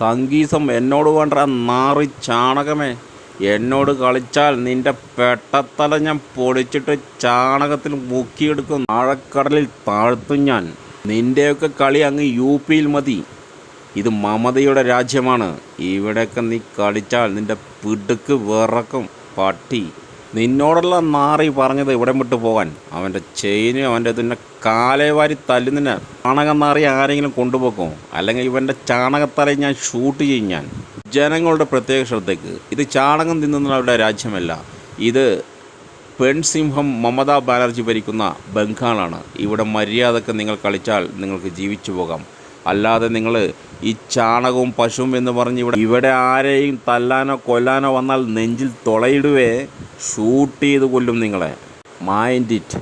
സംഗീതം എന്നോട് വേണ്ട നാറി ചാണകമേ. എന്നോട് കളിച്ചാൽ നിന്റെ പെട്ടത്തല ഞാൻ പൊളിച്ചിട്ട് ചാണകത്തിൽ മുക്കിയെടുക്കും. ആഴക്കടലിൽ താഴ്ത്തും ഞാൻ. നിന്റെയൊക്കെ കളി അങ്ങ് യു പിയിൽ മതി. ഇത് മമതയുടെ രാജ്യമാണ്. ഇവിടെയൊക്കെ നീ കളിച്ചാൽ നിന്റെ പിടുക്ക് വിറക്കും പട്ടി. നിന്നോടുള്ള നാറി പറഞ്ഞത് ഇവിടെ വിട്ട് പോകാൻ. അവന്റെ ചെയിനും അവന്റെ തന്നെ കാലേവാരി തല്ലുന്നിന് ചാണകം നാറി ആരെങ്കിലും കൊണ്ടുപോക്കും? അല്ലെങ്കിൽ ഇവന്റെ ചാണകത്തലയിൽ ഞാൻ ഷൂട്ട് ചെയ്യും ഞാൻ. ജനങ്ങളുടെ പ്രത്യേക ശ്രദ്ധയ്ക്ക്. ഇത് ചാണകം തിന്നുന്നവരുടെ രാജ്യമല്ല. ഇത് പെൺസിംഹം മമതാ ബാനർജി ഭരിക്കുന്ന ബംഗാളാണ്. ഇവിടെ മര്യാദയ്ക്ക് നിങ്ങൾ കളിച്ചാൽ നിങ്ങൾക്ക് ജീവിച്ചു പോകാം. അല്ലാതെ നിങ്ങൾ ഈ ചാണകവും പശുവും എന്ന് പറഞ്ഞ് ഇവിടെ ഇവിടെ ആരെയും തല്ലാനോ കൊല്ലാനോ വന്നാൽ നെഞ്ചിൽ തുളയിടുവേ. ഷൂട്ട് ചെയ്ത് കൊല്ലും നിങ്ങളെ. Mind it